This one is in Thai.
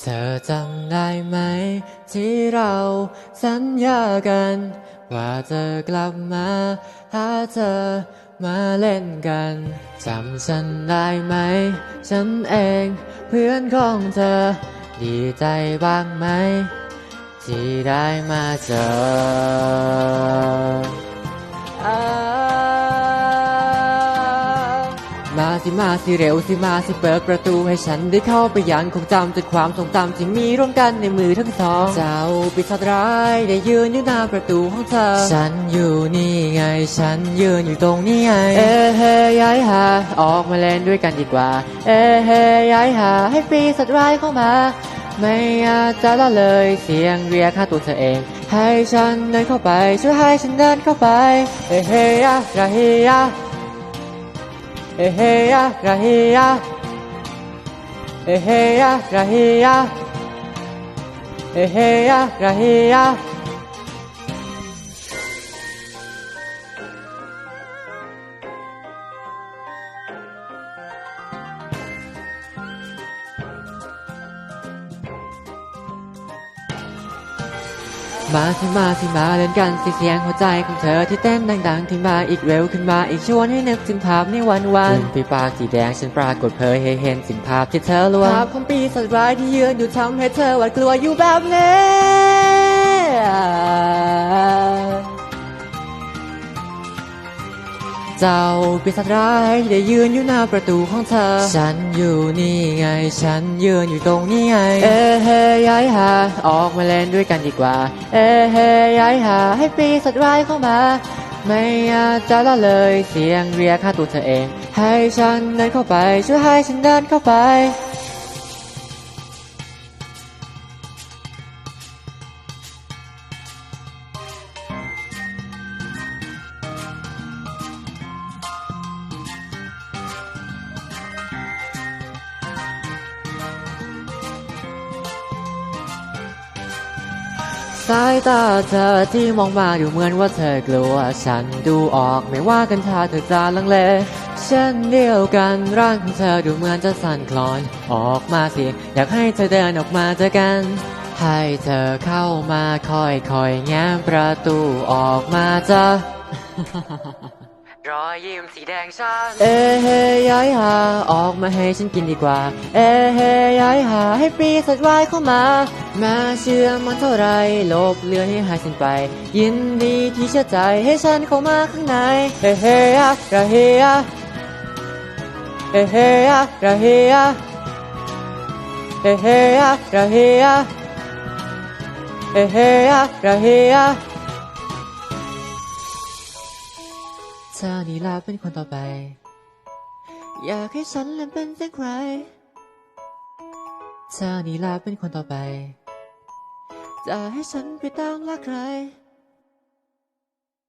เธอจำได้ไหม ที่เราสัญญากัน ว่าจะกลับมาหาเธอมาเล่นกันจำฉันได้ไหม ฉันเองเพื่อนของเธอ ดีใจบ้างไหม ที่ได้มาเจอ มาสิมาสิเร็วสิมาสิเปิดประตูให้ฉันได้เข้าไปยังคงจำจนความทรงจำที่มีร่วมกันในมือทั้งสอง เจ้าปีศาจร้ายได้ยืนอยู่หน้าประตูของเธอ ฉันอยู่นี่ไง ฉันยืนอยู่ตรงนี้ไง เอ้เฮ้ยายหาออกมาเล่นด้วยกันดีกว่า เอ้เฮ้ยายหาให้ปีศาจร้ายเข้ามา ไม่อาจจะละเลยเสียงเรียกหาตัวเธอเองให้ฉันเดินเข้าไปช่วยให้ฉันเดินเข้าไปเฮ้เฮยะระเฮียะเฮ้เฮ้ยะรเฮียะ เฮ้เฮ้ยะ มาสิมาสิมาเล่นกันสิเสียงหัวใจของเธอที่เต้นดังๆที่มาอีกเร็วขึ้นมาอีกชวนให้นึกถึงภาพในวันวันปีปากสีแดงฉันปรากฏเผยให้เห็นสิ่งภาพที่เธอล้วนภาพของปีศาจร้ายที่ยืนอยู่ทำให้เธอหวาดกลัวอยู่แบบนี้ เจ้าปีศาจร้ายได้ยืนอยู่หน้าประตูของเธอ ฉันอยู่นี่ไง ฉันยืนอยู่ตรงนี้ไง เอ้เฮ้ยายหาออกมาเล่นด้วยกันดีกว่า เอ้เฮ้ยายหาให้ปีศาจร้ายเข้ามา ไม่อาจจะละเลยเสียงเรียกหาตัวเธอเอง ให้ฉันเดินเข้าไปช่วยให้ฉันเดินเข้าไป สายตาเธอที่มองมาดูเหมือนว่าเธอกลัว ฉันดูออกไม่ว่ากันถ้าเธอจะลังเลเช่นเดียวกันร่างของเธอดูเหมือนจะสั่นคลอน ออกมาสิ อยากให้เธอเดินออกมาเจอกัน ให้เธอเข้ามาค่อยๆแง้มประตูออกมาจ้ะ รอยยิ้มสีแดงฉันเอ้เฮยยายหาออกมาให้ฉันกินดีกว่า เอ้เฮยยายหาให้ปีศาจร้ายเข้ามา มาเชื่อมันเท่าไรลบเลือนให้หายสิ้นไป ยินดีที่เชื่อใจให้ฉันเข้ามาข้างในเฮ้เฮยะระเฮียะเฮ้เฮยะระเฮียะเฮ้เฮยะระเฮียะเฮ้เฮยะระเฮียะ เธอนี่ลาเป็นคนต่อไป อยากให้ฉันเล่นเป็นเสียงใครเธอนี่ลาเป็นคนต่อไป จะให้ฉันไปตามรักใคร